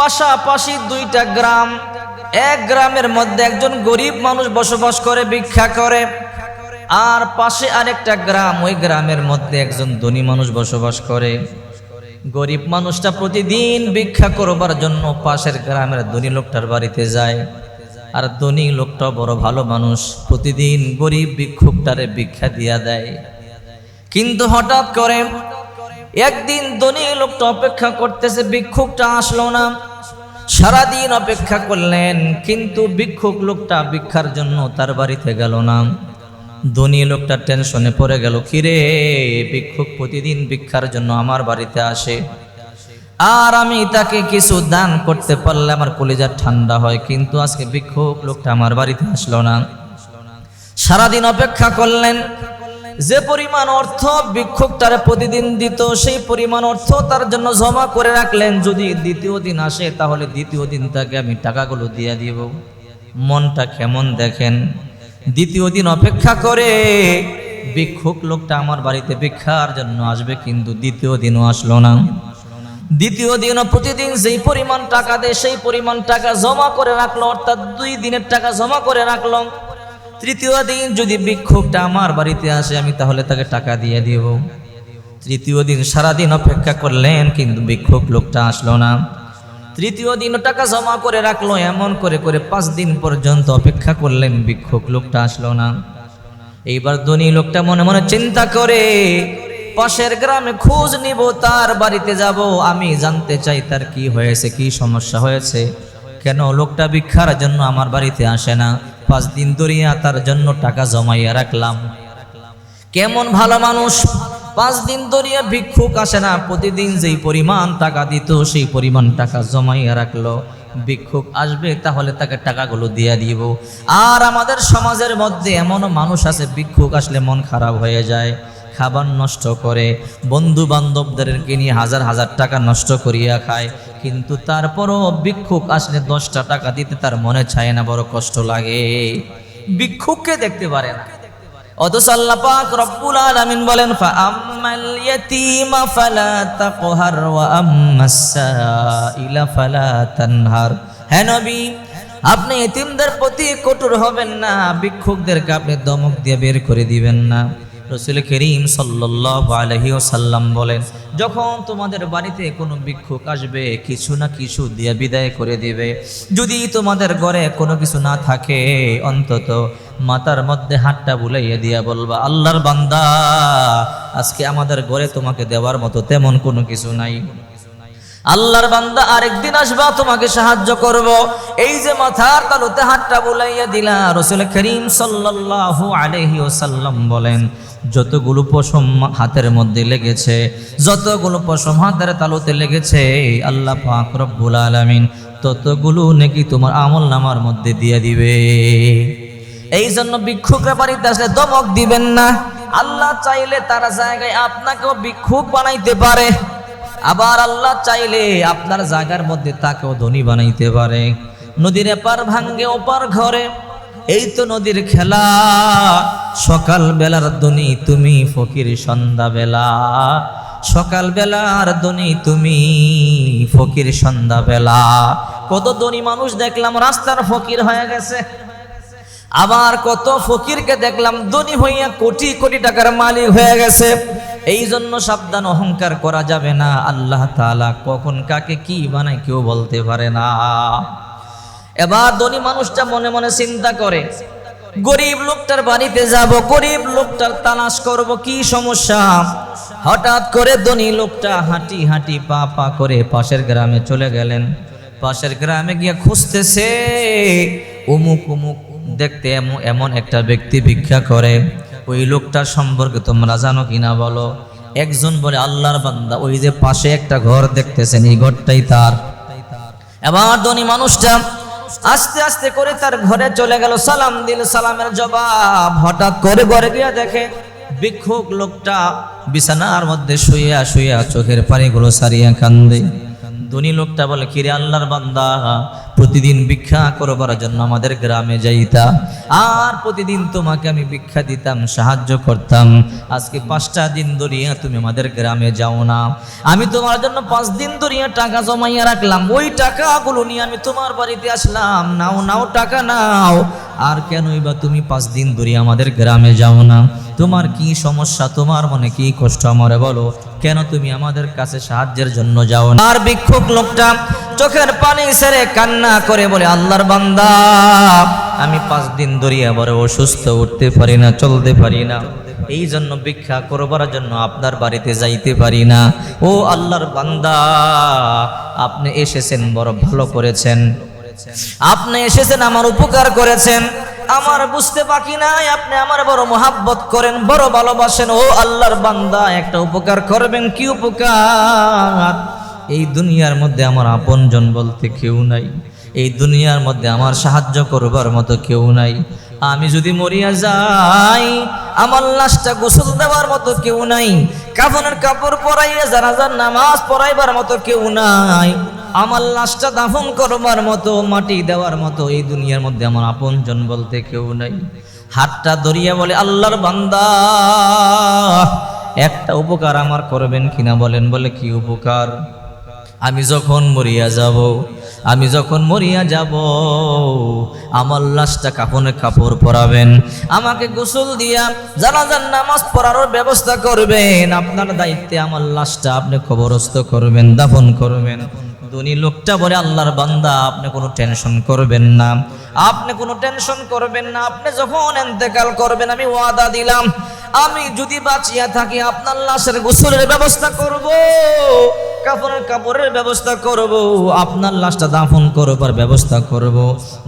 পাশাপাশি দুইটা গ্রাম। এক গ্রামের মধ্যে একজন গরিব মানুষ বসবাস করে, ভিক্ষা করে। আর পাশে আরেকটা গ্রাম, ওই গ্রামের মধ্যে একজন ধনী মানুষ বসবাস করে। গরিব মানুষটা প্রতিদিন ভিক্ষা করবার জন্য পাশের গ্রামের ধনী লোকটার বাড়িতে যায়। আর ধনী লোকটা বড় ভালো মানুষ, প্রতিদিন গরিব ভিক্ষুকটারে ভিক্ষা দিয়া দেয়। কিন্তু হঠাৎ করে একদিন ধনী লোকটা অপেক্ষা করতেছে, ভিক্ষুকটা আসলো না। সারাদিন অপেক্ষা করলেন, কিন্তু ভিক্ষুক লোকটা ভিক্ষার জন্য তার বাড়িতে গেল না। ধনী লোকটা টেনশনে পড়ে গেল, কিরে, ভিক্ষুক প্রতিদিন ভিক্ষার জন্য আমার বাড়িতে আসে। আর আমি তাকে কিছু দান করতে পারলে আমার কলিজা ঠান্ডা হয়, কিন্তু আজকে ভিক্ষুক লোকটা আমার বাড়িতে আসলো না। সারাদিন অপেক্ষা করলেন যে পরিমাণ অর্থ ভিক্ষুকটারে প্রতিদিন দিত, সেই পরিমাণ অর্থ তার জন্য জমা করে রাখলেন। যদি দ্বিতীয় দিন আসে, তাহলে দ্বিতীয় দিন তাকে আমি টাকাগুলো দিয়ে দিব। মনটা কেমন দেখেন? দ্বিতীয় দিন অপেক্ষা করে ভিক্ষুক লোকটা আমার বাড়িতে ভিক্ষার জন্য আসবে, কিন্তু দ্বিতীয় দিনও আসলো না। দ্বিতীয় দিনও প্রতিদিন যেই পরিমাণ টাকা দেয়, সেই পরিমাণ টাকা জমা করে রাখল, অর্থাৎ দুই দিনের টাকা জমা করে রাখল। তৃতীয় দিন যদি ভিক্ষুকটা আমার বাড়িতে আসে, আমি তাহলে তাকে টাকা দিয়ে দিব। তৃতীয় দিন সারাদিন অপেক্ষা করলেন, কিন্তু ভিক্ষুক লোকটা আসলো না। তৃতীয় দিন টাকা জমা করে রাখল, এমন করে করে পাঁচ দিন পর্যন্ত অপেক্ষা করলেন ভিক্ষুক লোকটা আসলো না। এইবার ধনী লোকটা মনে মনে চিন্তা করে, পাশের গ্রামে খোঁজ নিব, তার বাড়িতে যাব, আমি জানতে চাই তার কি হয়েছে, কি সমস্যা হয়েছে। কেন লোকটা ভিক্ষার জন্য আমার বাড়িতে আসে না? পাঁচ দিন ধরিয়া তার জন্য টাকা জমাইয়া রাখলাম। কেমন ভালো মানুষ? পাঁচ দিন ধরিয়া ভিক্ষুক আসে না, প্রতিদিন যেই পরিমাণ টাকা দিত সেই পরিমাণ টাকা জমাইয়া রাখল। ভিক্ষুক আসবে তাহলে তাকে টাকাগুলো দিয়ে দিব। আর আমাদের সমাজের মধ্যে এমনও মানুষ আছে, ভিক্ষুক আসলে মন খারাপ হয়ে যায়। খাবার নষ্ট করে বন্ধু বান্ধবদেরকে নিয়ে হাজার হাজার টাকা নষ্ট করিয়া খায়। কিন্তু তারপরও ভিক্ষুক আসলে দশটা টাকা দিতে তার মনে চায় না, বড় কষ্ট লাগে। ভিক্ষুককে দেখতে পারে না। অথচ আল্লাহ পাক রব্বুল বলেন, ফাআম্মাল ইয়াতীমা ফালা তাকহার ওয়া আম্মাস সাইলা ফালা তানহার। হে নবী, আপনি এতিমদের প্রতি কঠোর হবেন না, ভিক্ষুকদেরকে আপনি দমক দিয়ে বের করে দিবেন না। রসুল করিম সাল্লাল্লাহু আলাইহি সাল্লাম বলেন, যখন তোমাদের বাড়িতে কোনো ভিক্ষুক আসবে, কিছু না কিছু দিয়ে বিদায় করে দিবে। যদি তোমাদের ঘরে কোনো কিছু না থাকে, অন্তত মাথার মধ্যে হাতটা বুলাইয়ে দিয়া বলবা, আল্লাহর বান্দা, আজকে আমাদের ঘরে তোমাকে দেওয়ার মতো তেমন কোনো কিছু নাই। আল্লাহর বান্দা আরেকদিন আসবা, তোমাকে সাহায্য করব। এই যে মাথার তালুতে হাতটা বুলাইয়া দিলা, রসুল করিম সাল্লাল্লাহু আলাইহি ওসাল্লাম বলেন যতগুলো পশম হাতের মধ্যে লেগেছে, যতগুলো পশম হাতের তালুতে লেগেছে, আল্লাহ পাক রব্বুল আলামিন ততগুলো নাকি তোমার আমল নামার মধ্যে দিয়ে দিবে। এই জন্য ভিক্ষুকরা বাড়িতে আসলে দমক দিবেন না। আল্লাহ চাইলে তার জায়গায় আপনাকেও ভিক্ষুক বানাইতে পারে। আবার আল্লাহ চাইলে আপনার জায়গার মধ্যে তাকেও ধনী বানাইতে পারে। নদীর এপার ভাঙ্গে ওপার ঘরে এই তো নদীর খেলা। সকাল বেলার ধনী তুমি ফকির সন্ধ্যা বেলা সকাল বেলার ধনী তুমি ফকির সন্ধ্যা বেলা কত ধনী মানুষ দেখলাম রাস্তার ফকির হয়ে গেছে। আবার কত ফকিরকে দেখলাম ধনী হইয়া কোটি কোটি টাকার মালিক হয়ে গেছে। এই জন্য সাবধান অহংকার করা যাবে না। আল্লাহ তাআলা কখন কাকে কি বানায় কেউ বলতে পারে না। এবার ধনী মানুষটা মনে মনে চিন্তা করে, গরিব লোকটার বাড়িতে যাব, গরিব লোকটার তালাশ করব, কি সমস্যা? হঠাৎ করে ধনী লোকটা হাঁটি হাঁটি পা পা করে পাশের গ্রামে চলে গেলেন। পাশের গ্রামে গিয়ে খুঁজতেছে অমুক অমুক দেখতে এমন এমন একটা ব্যক্তি ভিক্ষা করে। ওই লোকটার সম্পর্কে তোমরা জানো কিনা বলো? একজন বলে, আল্লাহর বান্দা, ওই যে পাশে একটা ঘর দেখতেছেন, এই ঘরটাই তার। এবার ধনী মানুষটা আস্তে আস্তে করে তার ঘরে চলে গেল। সালাম দিল, সালামের জবাব। হঠাৎ করে ঘরে গিয়ে দেখে বিক্ষোভ লোকটা বিছানার মধ্যে শুয়ে শুয়ে চোখের পানিগুলো সারিয়া কান্দে। ধনী লোকটা বলে, কিরে আল্লাহর বান্দা প্রতিদিন ভিক্ষা করবার জন্য আমাদের গ্রামে যাইতাম আর প্রতিদিন তোমাকে আমি ভিক্ষা দিতাম, সাহায্য করতাম। আজকে পাঁচটা দিন ধরিয়া তুমি আমাদের গ্রামে যাও না। আমি তোমার জন্য পাঁচ দিন ধরিয়া টাকা জমাইয়া রাখলাম। ওই টাকাগুলো নিয়ে আমি তোমার বাড়িতে আসলাম। নাও নাও, টাকা নাও। আর কেনই বা তুমি পাঁচ দিন ধরে আমাদের গ্রামে যাও না? তোমার কি সমস্যা? তোমার মনে কি কষ্ট? আমারে বলো। কেন তুমি আমাদের কাছে সাহায্যের জন্য যাও না? আর বিক্ষোভ লোকটা চোখের পানি ছেড়ে কান্না করে বলে, আল্লাহর বান্দা, আমি পাঁচ দিন ধরে আবার অসুস্থ, উঠতে পারি না, চলতে পারি না। এই জন্য ভিক্ষা করবার জন্য আপনার বাড়িতে যাইতে পারি না। ও আল্লাহর বান্দা, আপনি এসেছেন, বড় ভালো করেছেন। আপনি এসেছেন, আমার উপকার করেছেন। আমার বুঝতে বাকি নাই, আপনি আমার বড় মোহাব্বত করেন, বড় ভালোবাসেন। ও আল্লাহর বান্দা, একটা উপকার করবেন, কি উপকার? এই দুনিয়ার মধ্যে আমার আপনজন বলতে কেউ নাই। এই দুনিয়ার মধ্যে আমার সাহায্য করবার মতো কেউ নাই। আমি যদি মরিয়া যাই, আমার লাশটা গোসল দেওয়ার মতো কেউ নাই। কাফনের কাপড় পরাইয়া জানাজার নামাজ পড়াইবার মতো কেউ নাই। আমার লাশটা দাফন করবার মতো, মাটি দেওয়ার মতো এই দুনিয়ার মধ্যে আমার আপনজন বলতে কেউ নাই। হাতটা ধরিয়া বলে, আল্লাহর বান্দা, একটা উপকার আমার করবেন কিনা? বলেন, বলে, কি উপকার? আমি যখন মরিয়া যাব, আমি যখন মরিয়া যাব, আমার লাশটা কাপড়ে কাপড় পরাবেন। আমাকে গোসল দিয়া জানাজার নামাজ পড়ার ব্যবস্থা করবেন। আপনার দায়িত্বে আমার লাশটা আপনি খবরস্থ করবেন, দাফন করবেন। ধনী লোকটা বলে, আল্লাহর বান্দা, আপনি কোনো টেনশন করবেন না। আপনি কোনো টেনশন করবেন না। আপনি যখন এন্তেকাল করবেন, আমি ওয়াদা দিলাম। আমি যদি বাঁচিয়া থাকি, আপনার লাশের গোসলের ব্যবস্থা করব। কাপড়ের কাপড়ের ব্যবস্থা করব, আপনার লাশটা দাফন করবার ব্যবস্থা করব,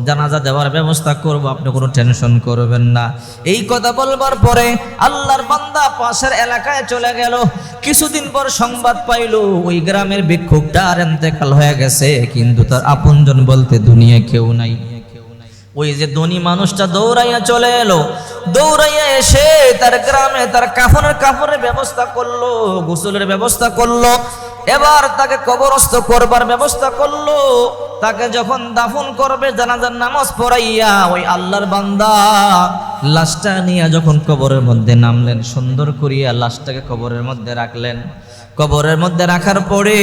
জানাজা দেওয়ার ব্যবস্থা করব, আপনি কোনো টেনশন করবেন না। এই কথা বলবার পরে আল্লাহর বান্দা পাশের এলাকায় চলে গেল। কিছুদিন পর সংবাদ পাইল, ওই গ্রামের ভিক্ষুকটা আর এতেকাল হয়ে গেছে, কিন্তু তার আপনজন বলতে দুনিয়া কেউ নাই। ওই যে ধনী মানুষটা দৌড়াইয়া চলে এলো। দৌড়াইয়া এসে তার গ্রামে তার কাফনের কাপড়ের ব্যবস্থা করল, গোসলের ব্যবস্থা করল। এবার তাকে কবরস্থ করবার ব্যবস্থা করল। তাকে যখন দাফন করবে, জানাজার নামাজ পড়াইয়া ওই আল্লাহর বান্দা লাশটা নিয়ে যখন কবরের মধ্যে নামলেন, সুন্দর করিয়া লাশটাকে কবরের মধ্যে রাখলেন। কবরের মধ্যে রাখার পরে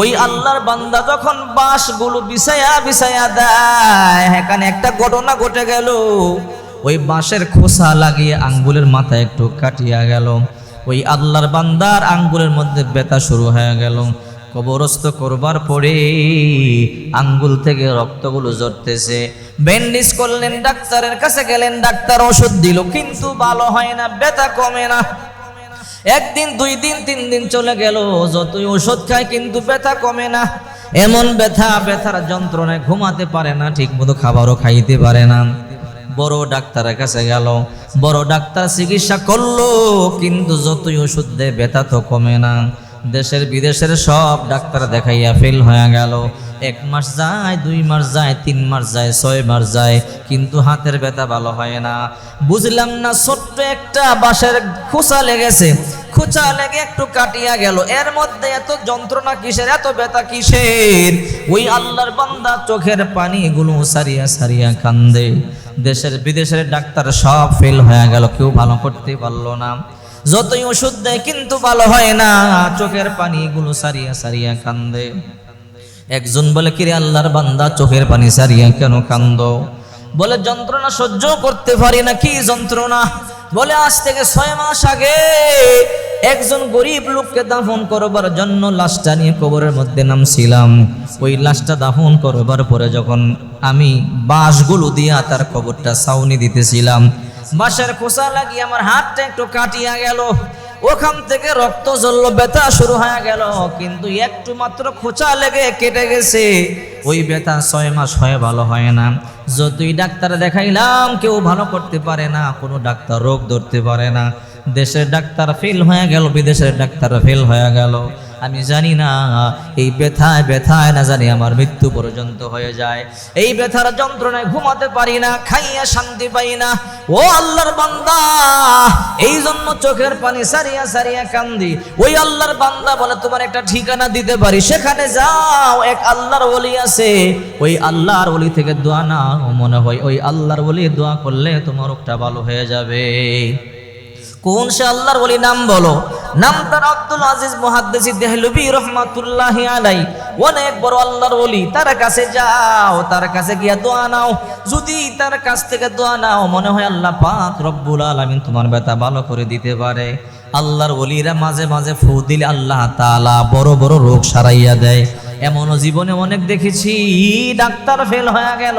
ওই আল্লাহর বান্দা যখন বাঁশগুলো বিছায়া বিছায়া দেয়, এখানে একটা ঘটনা ঘটে গেল। ওই বাঁশের খোসা লাগিয়ে আঙ্গুলের মাথায় একটু কাটিয়া গেল। ওই আল্লাহর বান্দার আঙ্গুলের মধ্যে ব্যথা শুরু হয়ে গেল। কবরস্থ করবার পরে আঙ্গুল থেকে রক্তগুলো ঝরতেছে। ব্যান্ডেজ করলেন, ডাক্তারের কাছে গেলেন, ডাক্তার ওষুধ দিল, কিন্তু ভালো হয় না, ব্যথা কমে না। একদিন, দুই দিন, তিন দিন চলে গেল। যতই ওষুধ খায় কিন্তু ব্যথা কমে না। এমন ব্যথা, ব্যথার যন্ত্রণায় ঘুমাতে পারে না ঠিক মতো খাবারও খাইতে পারে না। বড় ডাক্তারের কাছে গেল। বড় ডাক্তার চিকিৎসা করল, কিন্তু যতই ওষুধ দেয় ব্যথা তো কমে না। দেশের বিদেশের সব ডাক্তার দেখাইয়া ফেল হয়ে গেল। এক মাস যায়, দুই মাস যায়, তিন মাস যায়, ছয় মাস যায়, কিন্তু হাতের ব্যথা ভালো হয় না। বুঝলাম না, ছোট্ট একটা বাঁশের খোঁচা লেগেছে। খোঁচা লেগে একটু কাটিয়া গেল। এর মধ্যে এত যন্ত্রণা কিসের, এত ব্যথা কিসের? ওই আল্লাহর বান্দা চোখের পানিগুলো সারিয়া সারিয়া কান্দে। দেশের বিদেশের ডাক্তার সব ফেল হয়ে গেল, কেউ ভালো করতে পারল না। যতই ওষুধ দেয়, কিন্তু ভালো হয় না। চোখের পানিগুলো সারিয়া সারিয়া কান্দে। একজন বলে, কিরে আল্লাহর বান্দা, চোখের পানি সারিয়া কেন কান্দ? বলে, যন্ত্রণা সহ্য করতে পারি না, কি যন্ত্রণা? বলে, আজ থেকে ছয় মাস আগে একজন গরিব লোককে দাফন করবার জন্য লাশটা নিয়ে কবরের মধ্যে নামছিলাম। ওই লাশটা দাফন করবার পরে যখন আমি বাঁশগুলো দিয়া তার কবরটা ছাউনি দিতেছিলাম বাঁশের খোসা লাগিয়ে আমার হাতটা একটু কাটিয়া গেল। ওখান থেকে রক্ত জ্বললো, ব্যথা শুরু হয়ে গেল। কিন্তু একটু মাত্র খোঁচা লেগে কেটে গেছে। ওই ব্যথা ছয় মাস হয়ে ভালো হয় না। যতই ডাক্তার দেখাইলাম, কেউ ভালো করতে পারে না, কোনো ডাক্তার রোগ ধরতে পারে না। দেশের ডাক্তার ফেল হয়ে গেল, বিদেশের ডাক্তার ফেল হয়ে গেল। আমি জানি না, এই ব্যথায় ব্যথায় না জানি আমার মৃত্যু পর্যন্ত হয়ে যায়। এই ব্যথার যন্ত্রণায় ঘুমাতে পারি না, খাইয়া শান্তি পাই না। ও আল্লাহর বান্দা, এই জন্য চোখের পানি সারিয়া সারিয়া কান্দি। ওই আল্লাহর বান্দা বলে, তোমার একটা ঠিকানা দিতে পারি, সেখানে যাও। এক আল্লাহর ওলি আছে। ওই আল্লাহর ওলি থেকে দোয়া না মনে হয় ওই আল্লাহর ওলি দোয়া করলে তোমার রোগটা ভালো হয়ে যাবে। কোন সে আল্লাহর বলি নাম বলো? নাম তার আব্দুল আজিজ মুহাদ্দিসি দেহলবি রহমাতুল্লাহ আলাই। অনেক বড় আল্লাহর বলি তার কাছে যাও, তার কাছে গিয়া দোয়া নাও। যদি তার কাছ থেকে দোয়া নাও, মনে হয় আল্লাহ পাক রব্বুল আলামিন তোমার ব্যথা ভালো করে দিতে পারে। আল্লাহর বলিরা মাঝে মাঝে ফু দিলে আল্লাহ তাআলা বড় বড় রোগ সারাইয়া দেয়। এমনও জীবনে অনেক দেখেছি, ডাক্তার ফেল হয়ে গেল।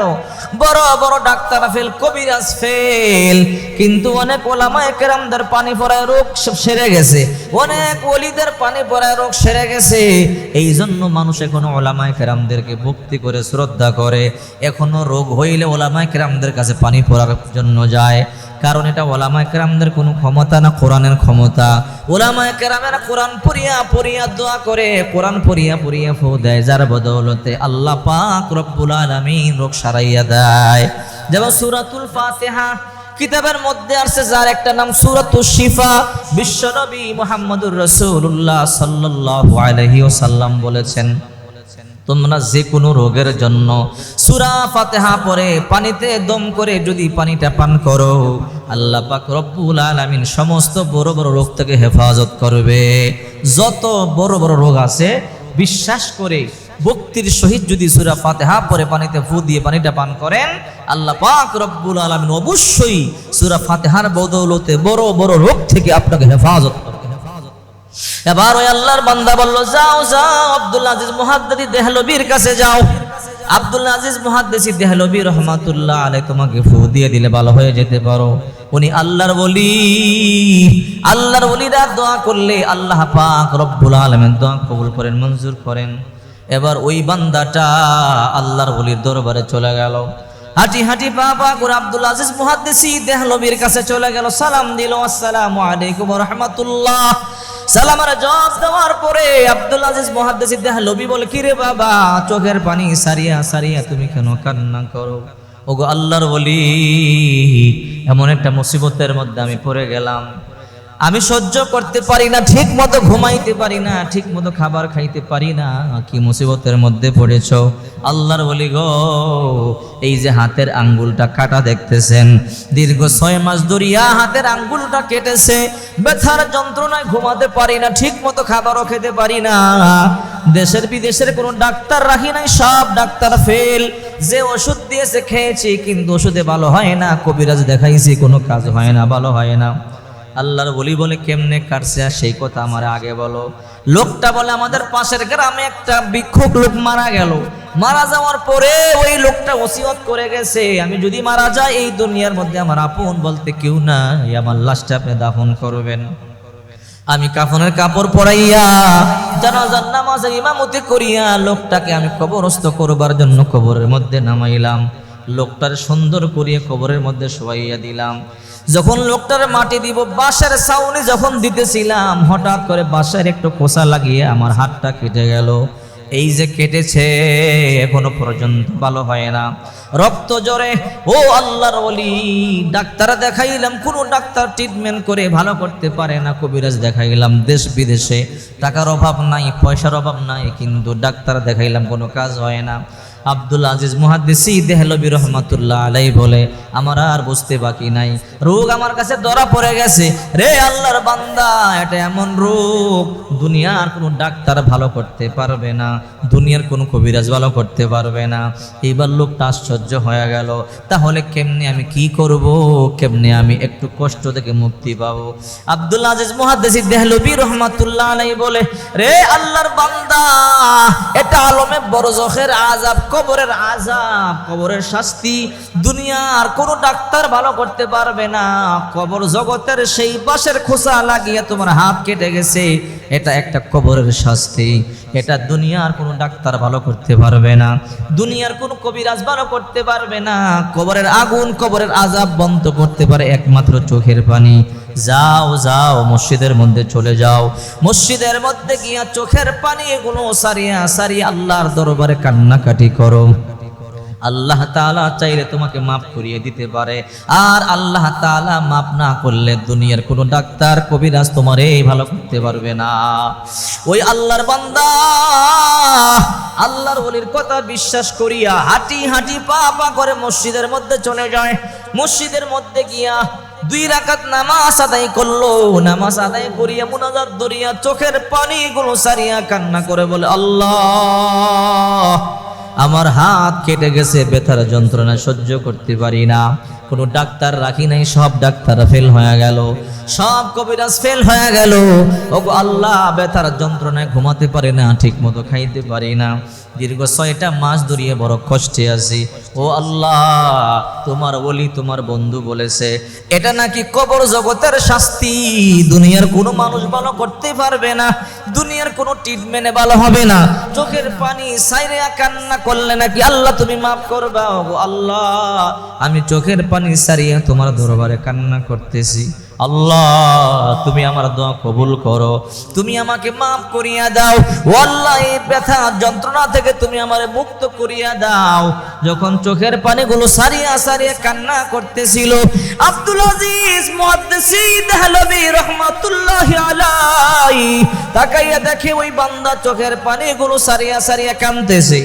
বড় বড় ডাক্তার ফেল কবিরাজ ফেল কিন্তু অনেক ওলামায়ে কেরামদের পানি পড়ায় রোগ সেরে গেছে। অনেক ওলিদের পানি পড়ায় রোগ সেরে গেছে। এই জন্য মানুষ এখনও ওলামায়ে কেরামদেরকে ভক্তি করে, শ্রদ্ধা করে। এখনও রোগ হইলে ওলামায়ে কেরামদের কাছে পানি পড়ার জন্য যায়। কারণ এটা ওলামায়ে কেরামদের কোনো ক্ষমতা না কোরআনের ক্ষমতা। ওলামায়ে কেরামেরা কোরআন পড়িয়া পড়িয়া দোয়া করে, কোরআন পড়িয়া পড়িয়া ফু দেয়, যার বদৌলতে আল্লাহ পাক রব্বুল আলামিন রোগ সারাইয়া দেয়। যেমন সূরাতুল ফাতিহা, কিতাবের মধ্যে আছে যার একটা নাম সূরাতুশ শিফা, বিশ্বনবী মুহাম্মদুর রাসূলুল্লাহ সাল্লাল্লাহু আলাইহি ওয়াসাল্লাম বলেছেন তোমরা যে কোনো রোগের জন্য সুরা ফাতেহা পরে পানিতে দম করে যদি পানিটা পান করো, আল্লাহ পাক রব্বুল আলামিন সমস্ত বড় বড় রোগ থেকে হেফাজত করবে। যত বড় বড় রোগ আছে, বিশ্বাস করে ভক্তির সহিত যদি সুরা ফাতেহা পরে পানিতে ফু দিয়ে পানিটা পান করেন, আল্লাহ পাক রব্বুল আলামিন অবশ্যই সুরা ফাতেহার বদৌলতে বড় বড় রোগ থেকে আপনাকে হেফাজত করবে। এবার ওই আল্লাহর বান্দা বলল, যাও যাও, আব্দুল আজিজ মুহাদ্দিস দেহলবির কাছে যাও। আব্দুল আজিজ মুহাদ্দিস দেহলবি রহমাতুল্লাহ আলাই তোমাকে ফু দিয়ে দিলে ভালো হয়ে যেতে পারো। উনি আল্লাহর বলি আল্লাহর বলিরা দোয়া করলে আল্লাহ পাক রব্বুল আলামিন দোয়া কবুল করেন, মঞ্জুর করেন। এবার ওই বান্দাটা আল্লাহর বলির দরবারে চলে গেল। হাঁটি হাঁটি, পা পা করে আব্দুল আজিজ মুহাদ্দিসি দেহলবির কাছে চলে গেল। সালাম দিল, আসসালামু আলাইকুম রাহমাতুল্লাহ। সালামের জবাব দেওয়ার পরে আব্দুল আজিজ মহাদ্দেসি দেহ লবি বলে কি রে বাবা, চোখের পানি সারিয়া সারিয়া তুমি কেন কান্না করো? ওগো আল্লাহর বলি এমন একটা মুসিবতের মধ্যে আমি পড়ে গেলাম। আমি সহ্য করতে পারি না, ঠিক মতো ঘুমাইতে পারি না, ঠিক মতো খাবার খাইতে পারি না। কি মুসিবতের মধ্যে পড়েছ? আল্লাহর বলি গো, এই যে হাতের আঙ্গুলটা কাটা দেখতেছেন। দীর্ঘ ছয় মাস ধরিয়া হাতের আঙ্গুলটা কেটেছে। ব্যথার যন্ত্রণায় ঘুমাতে পারি না, ঠিক মতো খাবারও খেতে পারি না। দেশের বিদেশের কোনো ডাক্তার রাখি নাই, সব ডাক্তার ফেল। যে ওষুধ দিয়েছে খেয়েছি, কিন্তু ওষুধে ভালো হয় না। কবিরাজ দেখাইছি, কোনো কাজ হয় না, ভালো হয় না। আল্লাহর বলি বলে কেমনে কাটছে? আর সেই কথা আমার আগে বলো। লোকটা বলে, আমাদের পাশের গ্রামে একটা ভিক্ষুক লোক মারা গেল। মারা যাওয়ার পরে ওই লোকটা ওসিয়ত করে গেছে, আমি যদি মারা যাই, এই দুনিয়ার মধ্যে আমার আপন বলতে কেউ নাই। আমার লাশটা আপনি দাফন করবেন। আমি কাফনের কাপড় পরাইয়া জানাজার নামাজের ইমামতি করিয়া লোকটাকে আমি কবরস্থ করবার জন্য কবরের মধ্যে নামাইলাম। লোকটার সুন্দর করিয়া কবরের মধ্যে শোয়াইয়া দিলাম। যখন লোকটার মাটি দিব, বাঁশের ছাউনি যখন দিতেছিলাম, হঠাৎ করে বাসার একটু কোষা লাগিয়ে আমার হাতটা কেটে গেল। এই যে কেটেছে, এখনও পর্যন্ত ভালো হয় না। রক্ত জরে ও আল্লাহর ওলি, ডাক্তার দেখাইলাম, কোনো ডাক্তার ট্রিটমেন্ট করে ভালো করতে পারে না, কবিরাজ দেখাইলাম দেশ বিদেশে। টাকার অভাব নাই, পয়সার অভাব নাই, কিন্তু ডাক্তার দেখাইলাম কোনো কাজ হয় না। আব্দুল আজিজ মুহাদ্দিসি দেহলবি রহমাতুল্লাহ আলাই বলে, আমার আর বুঝতে বাকি নাই। রোগ আমার কাছে ধরা পড়ে গেছে। রে আল্লাহর বান্দা, এটা এমন রোগ। দুনিয়ার কোনো ডাক্তার ভালো করতে পারবে না। দুনিয়ার কোনো কবিরাজ ভালো করতে পারবে না। এইবার লোকটা আশ্চর্য হয়ে গেল। তাহলে কেমনে আমি কি করব? কেমনে আমি একটু কষ্ট থেকে মুক্তি পাবো? আব্দুল আজিজ মুহাদ্দিসি দেহলবি রহমাতুল্লাহ আলাই বলে, রে আল্লাহর বান্দা, এটা আলমে বড় জখের আজাব কবরের আজাব কবরের শাস্তি দুনিয়ার কোনো ডাক্তার ভালো করতে পারবে না। কবর জগতের সেই বাসের খোসা লাগিয়ে তোমার হাত কেটে গেছে। এটা একটা কবরের শাস্তি। এটা দুনিয়ার কোনো ডাক্তার ভালো করতে পারবে না। দুনিয়ার কোনো কবিরাজ ভালো করতে পারবে না। কবরের আগুন, কবরের আজাব বন্ধ করতে পারে একমাত্র চোখের পানি। যাও যাও, মসজিদের মধ্যে চলে যাও। মসজিদের মধ্যে গিয়া চোখের পানি এগুলো সারিয়া সারিয়া আল্লাহর দরবারে কান্নাকাটি করো। আল্লাহ তাআলা চাইলে তোমাকে মাফ করিয়ে দিতে পারে। আর আল্লাহ তাআলা মাফ না করলে দুনিয়ার কোনো ডাক্তার, কবিরাজ তোমার এই ভালো করতে পারবে না। ওই আল্লাহর বান্দা, আল্লাহর ওলির কথা বিশ্বাস করিয়া হাঁটি হাঁটি পা পা করে মসজিদের মধ্যে চলে যায়। মসজিদের মধ্যে গিয়া দুই রাকাত নামাজ আদায় করল। নামাজ আদায় করিয়া মুনাজাত দরিয়া চোখের পানি পানিগুলো সারিয়া কান্না করে বলে, আল্লাহ আমার হাত কেটে গেছে ব্যথার যন্ত্রণা সহ্য করতে পারি না। কোনো ডাক্তার রাখি নাই, সব ডাক্তার ফেল হয়ে গেল। সব কবিরাজ ফেল হয়ে গেল। ও আল্লাহ, ব্যথার যন্ত্রণায় ঘুমাতে পারে না ঠিক মতো খাইতে পারি না। দীর্ঘ ছয়টা মাস ধরিয়ে বড় কষ্টে আছি। ও আল্লাহ, তোমার বলি তোমার বন্ধু বলেছে, এটা নাকি কবর জগতের শাস্তি? দুনিয়ার কোনো মানুষ ভালো করতে পারবে না। দুনিয়ার কোনো ট্রিটমেন্টে ভালো হবে না। চোখের পানি সাইরে কান্না করলে নাকি আল্লাহ তুমি মাফ করবা? ও আল্লাহ, আমি চোখের পানি সারিয়ে তোমার দরবারে কান্না করতেছি। আল্লাহ, তুমি আমার দোয়া কবুল করো। তুমি আমাকে মাফ করিয়া দাও। আল্লাহ এই ব্যথা যন্ত্রণা থেকে তুমি আমারে মুক্ত করিয়া দাও। যখন চোখের পানিগুলো সারিয়া সারিয়া কান্না করতেছিল, আব্দুল আজিজ মুহাদ্দিসিন দেহলভী রহমাতুল্লাহ আলাই তাকাইয়া দেখে ওই বান্দা চোখের পানিগুলো সারিয়া সারিয়া কাঁদতেছে।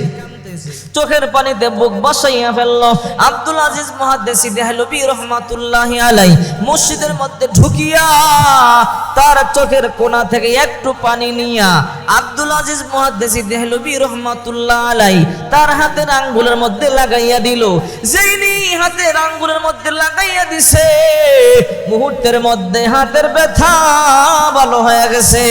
চোখের পানিতে বুক বসাইয়া ফেলল। আব্দুল আজিজ মহাদেসি দেহলবি রহমাতুল্লাহ আলাই মসজিদের মধ্যে ঢুকিয়া তার চোখের কোনা থেকে একটু পানি নিয়া আব্দুল আজিজ মহাদেসি দেহলবি রহমাতুল্লাহ আলাই তার হাতের আঙ্গুলের মধ্যে লাগাইয়া দিল। যেইনি হাতের আঙ্গুলের মধ্যে লাগাইয়া দিছে, মুহূর্তের মধ্যে হাতের ব্যথা ভালো হয়ে গেছে।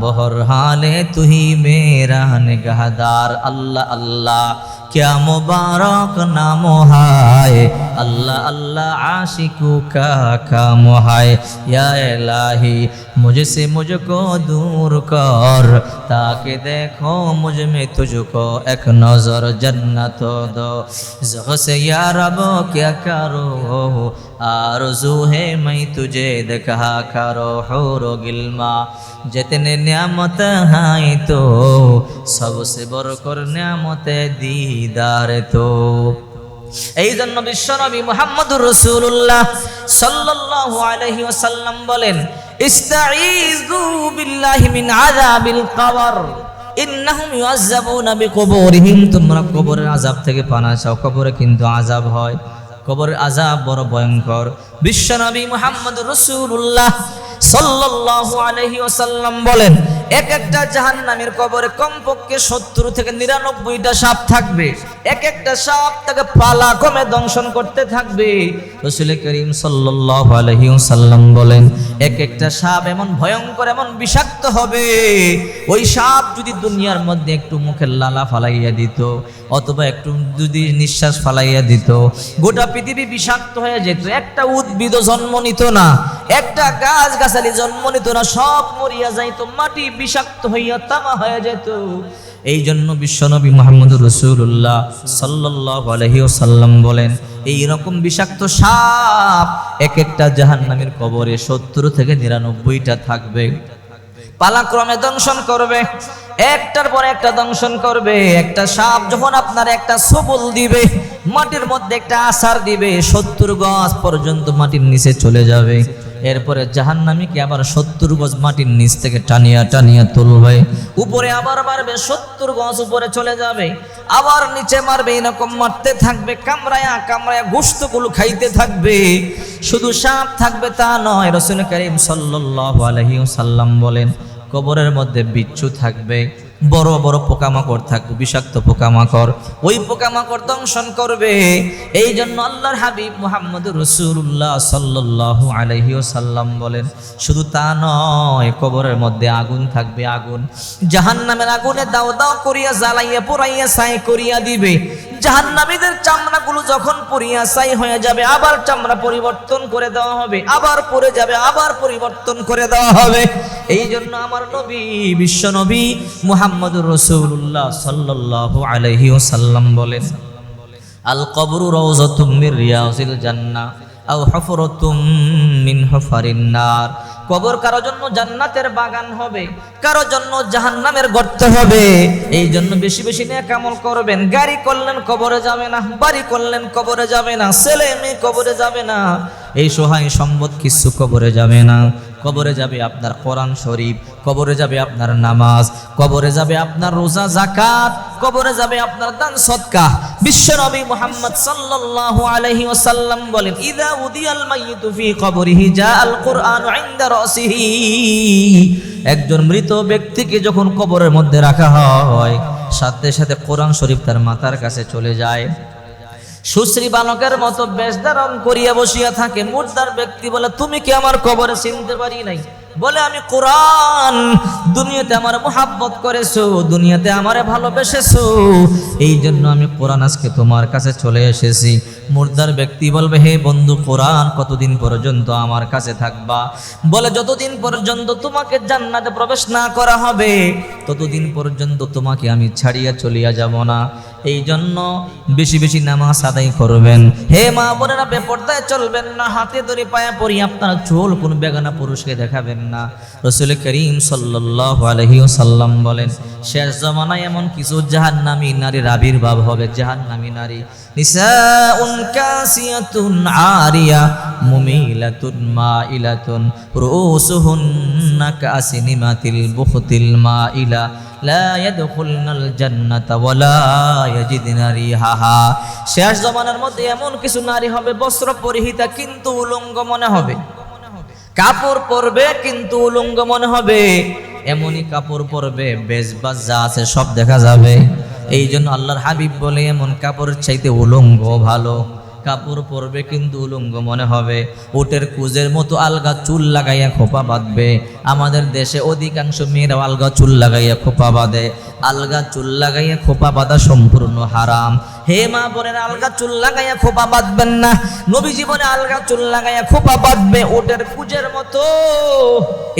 বহর হালে তুহি মেরা নিগাহদার আল্লাহ আল্লাহ। क्या मुबारक नाम हाय अल्लाह अल्लाह आशिकू का काम हाय या इलाही मुझसे मुझको दूर कर ताकि देखो मुझ में तुझको एक नजर जन्नत दो जग से या रब क्या करो आरज़ू है मैं तुझे देखा करो होरो गिल्मा जितने नियामत हैं तो सबसे बरकर नियामत দিদার তো। এই জন্য বিশ্বনবী মোহাম্মদুর রসুল্লাহ সাল্লাল্লাহু আলাইহি ওয়াসাল্লাম বলেন ইস্তাইযু বিল্লাহি মিন আযাবিল কবর। ইন্নাহুম তোমরা কবরের আযাব থেকে পানা চাও। কবরে কিন্তু আযাব হয়। কবরের আযাব বড় ভয়ঙ্কর। বিশ্বনবী মোহাম্মদ রসুল্লাহ সাল্লাল্লাহু আলাইহি ওয়াসাল্লাম বলেন, এক একটা জাহান্নামের কবরে কমপক্ষে সত্তর থেকে নিরানব্বইটা সাপ থাকবে। এক একটা সাপ তাকে পালা কমে দংশন করতে থাকবে। রসুল করিম বলেন, এক একটা সাপ এমন ভয়ঙ্কর, এমন বিষাক্ত হবে, ওই সাপ যদি দুনিয়ার মধ্যে একটু মুখের লালা ফালাইয়া দিত, অথবা একটু যদি নিঃশ্বাস ফালাইয়া দিত, গোটা পৃথিবী বিষাক্ত হয়ে যেত, একটা উদ্ভিদ জন্ম নিত না, একটা গাছ গাছালি জন্ম নিত না, সব মরিয়া যাইত, মাটি বিষাক্ত হইয়া তামা যেত এই জন্য বিশ্বনবী মোহাম্মদ রসুল্লাহ সাল্লাহ বলেন এই রকম বিষাক্ত সাপ এক একটা কবরে সত্তর থেকে নিরানব্বইটা থাকবে। পালাক্রমে দংশন করবে, একটার পর একটা দংশন করবে। একটা সাপ যখন আপনার একটা সবল দিবে, মাটির মধ্যে একটা আসার দিবে, সত্তর গজ পর্যন্ত মাটির নিচে চলে যাবে। এরপরে জাহান্নামীকে আবার সত্তর গজ মাটির নিচ থেকে টানিয়া টানিয়া তুলবে। উপরে আবার মারবে, সত্তর গজ উপরে চলে যাবে। আবার নিচে মারবে, এরকম মারতে থাকবে, কামড়ায়া কামড়ায়া গোস্তগুলো খাইতে থাকবে। শুধু সাপ থাকবে তা নয়, রসুল করিম সাল্লাহ আলহি সাল্লাম বলেন, কবরের মধ্যে বিচ্ছু থাকবে। বড় বড় পোকামাকড় থাকবে, বিষাক্ত পোকামাকড়। ওই পোকামাকড় দংশন করবে। এই জন্য আল্লাহর হাবিব মুহাম্মদ রসুল্লাহ সাল্লাহ আলহি সাল্লাম বলেন, শুধু তা নয়, কবরের মধ্যে আগুন থাকবে, আগুন। জাহান্নামের আগুনে দাও দাও করিয়া জ্বালাইয়া পোড়াইয়া ছাই করিয়া দিবে। জাহান্নামীদের চামড়াগুলো যখন পরিয়া ছাই হয়ে যাবে, আবার চামড়া পরিবর্তন করে দেওয়া হবে, আবার পরে যাবে, আবার পরিবর্তন করে দেওয়া হবে। এই জন্য আমার নবী, বিশ্ব নবী মুহাম্মদ রসুল্লাহ সাল্লাহ আলহি সাল্লাম বলেন আল কবরু রওজাতুম মির রিয়াজিল জান্নাহ, আও হুফরাতুম মিন হুফারিন নার। কবর কারও জন্য জান্নাতের বাগান হবে, কারও জন্য জাহান্নামের গর্ত হবে। এই জন্য বেশি বেশি নেক আমল করবেন। গাড়ি করলেন কবরে যাবে না, বাড়ি করলেন কবরে যাবে না ছেলে মেয়ে কবরে যাবে না, এই সহায় সম্পদ কিছু কবরে যাবে না। কবরে যাবে আপনার কোরআন শরীফ, কবরে যাবে আপনার নামাজ, কবরে যাবে আপনার রোজা জাকাত কবরে যাবে আপনার দান সদকা বিশ্ব নবী মুহাম্মদ সাল্লাল্লাহু আলাইহি ওয়াসাল্লাম বলেন, ইদা উদিয়াল মাইয়িতু ফি কবরিহি জাআল কুরআন ইনদা রাসিহি। একজন মৃত ব্যক্তিকে যখন কবরের মধ্যে রাখা হয়, সাথে সাথে কোরআন শরীফ তার মাথার কাছে চলে যায়। সুশ্রী বালকের মতো বেশ ধারণ করিয়া বসিয়া থাকে। মুর্দার ব্যক্তি বলে, তুমি কি আমার কবরে চিনতে পারি নাই? বলে, আমি কোরআন, দুনিয়াতে আমার মোহাব্বত করেছ, দুনিয়াতে আমারে ভালোবেসেছো। এই জন্য আমি কোরআন আজকে তোমার কাছে চলে এসেছি। মুর্দার ব্যক্তি বলবে, হে বন্ধু, কোরআন কতদিন পর্যন্ত আমার কাছে থাকবা? বলে, যতদিন পর্যন্ত তোমাকে জান্নাতে প্রবেশ না করা হবে, ততদিন পর্যন্ত তোমাকে আমি ছাড়িয়া চলিয়া যাব না। এই জন্য বেশি বেশি নামাজ আদায় করবেন। হে মা বোনেরা, বেপর্দায় চলবেন না, হাতে ধরে পায়ে পরি আপনার চোল কোন বেগানা পুরুষকে দেখাবেন না। রসুল করিম সাল্লাহ সাল্লাম বলেন, শেষ জমানায় এমন কিছু জাহান্নামী নারীর আবির্ভাব হবে, জাহান্নামী নারী। নিসাউন কাসিয়াতুন আরিয়া, মুমিলাতুন মাইলাতুন, রুসুহুন্না শেষ জমানার মধ্যে এমন কিছু নারী হবে, বস্ত্র পরিহিতা কিন্তু উলঙ্গ মনে হবে। কাপড় পরবে কিন্তু উলঙ্গ মনে হবে। এমনই কাপড় পরবে বেজবাজ যা আছে সব দেখা যাবে। এই জন্য আল্লাহর হাবিব বলে, এমন কাপড়ের চাইতে উলঙ্গ ভালো। কাপড় পরবে কিন্তু উলঙ্গ মনে হবে। ওটের কুজের মতো আলগা চুল লাগাইয়া খোপা বাঁধবে। আমাদের দেশে অধিকাংশ মেয়েরা আলগা চুল লাগাইয়া খোপা বাঁধে। আলগা চুল লাগাইয়া খোপা বাঁধা সম্পূর্ণ হারাম। হে মা বোনের, আলগা চুল লাগাইয়া খোপা বাঁধবেন না। নবী জীবনে আলগা চুল লাগাইয়া খোপা বাঁধবে, ওটের কুজের মতো।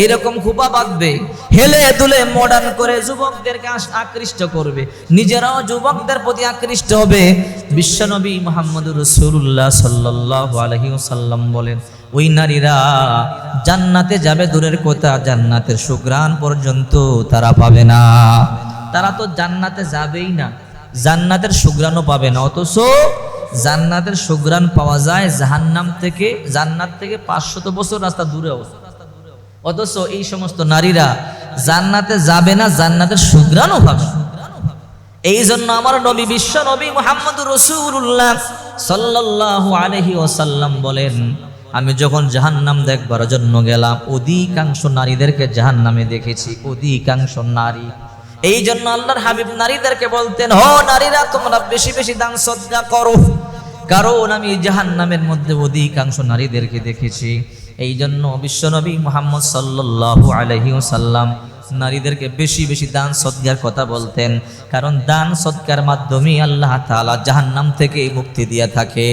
এরকম খোপা বাঁধবে, হেলে দুলে মডার্ন করে যুবকদেরকে আকৃষ্ট করবে। নিজেরাও যুবকদের প্রতি আকৃষ্ট হবে। বিশ্বনবী মোহাম্মদ রসুল্লাহ সাল্লাহ আলহি সাল্লাম বলেন, ওই নারীরা জান্নাতে যাবে, দূরের কথা জান্নাতের সুগ্রাণ পর্যন্ত তারা পাবে না। তারা তো জান্নাতে যাবেই না। জান্নাতের সুগ্রাণও পাবে না অথচ জান্নাতের সুগ্রাণ পাওয়া যায় জাহান্নাম থেকে, জান্নাত থেকে পাঁচশত বছর রাস্তা দূরে অবস্থা অথচ এই সমস্ত নারীরা জান্নাতে যাবে না, জান্নাতের সুগ্রাণও পাবে। এই জন্য আমার নবী, বিশ্ব নবী মোহাম্মদ রসুল্লাহ সাল্লাল্লাহু আলহি ওসাল্লাম বলেন, আমি যখন জাহান্নাম দেখবার জন্য গেলাম, অধিকাংশ নারীদেরকে জাহান্নামে দেখেছি, অধিকাংশ নারী এই জন্য আল্লাহর হাবিব নারীদেরকে বলতেন, হ, নারীরা, তোমরা বেশি বেশি দান সদ্গা করো। কারণ আমি জাহান নামের মধ্যে অধিকাংশ নারীদেরকে দেখেছি। এই জন্য বিশ্বনবী মোহাম্মদ সাল্লাল্লাহু আলহি সাল্লাম নারীদেরকে বেশি বেশি দান সৎকার কথা বলতেন। কারণ দান সৎকার মাধ্যমে আল্লাহ তাআলা জাহান্নাম থেকে মুক্তি দিয়ে থাকে।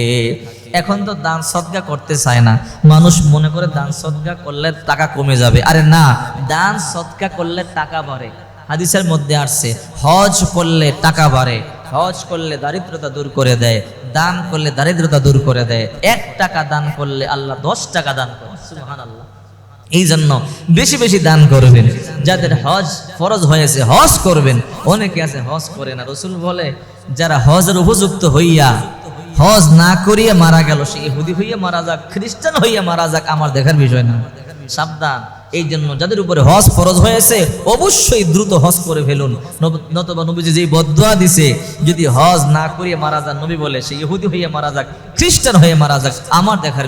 এখন তো দান সৎকা করতে চায় না। মানুষ মনে করে দান সৎকা করলে টাকা কমে যাবে। আরে না, দান সৎকা করলে টাকা বাড়ে। হাদিসের মধ্যে আসছে, হজ করলে টাকা বাড়ে, হজ করলে দারিদ্রতা দূর করে দেয়, দান করলে দারিদ্রতা দূর করে দেয়, এক টাকা দান করলে আল্লাহ দশ টাকা দান করে, সুবহানাল্লাহ। এই জন্য বেশি বেশি দান করবেন, যাদের হজ ফরজ হয়েছে হজ করবেন, অনেকে আছে হজ করে না, রসুল বলে, যারা হজের উপযুক্ত হইয়া হজ না করিয়া মারা গেল, সে ইহুদি হইয়া মারা যাক, খ্রিস্টান হইয়া মারা যাক, আমার দেখার বিষয় না। সাবধান। এই জন্য যাদের উপরে হজ ফরজ হয়েছে, অবশ্যই দ্রুত হজ করে ফেলুন। নতবা নবীজি যেই বদুয়া দিছে, যদি হজ না করিয়ে মারা যান, নবী বলে, সে ইহুদি হইয়া মারা যাক, খ্রিস্টান হয়ে মারা যাক, আমার দেখার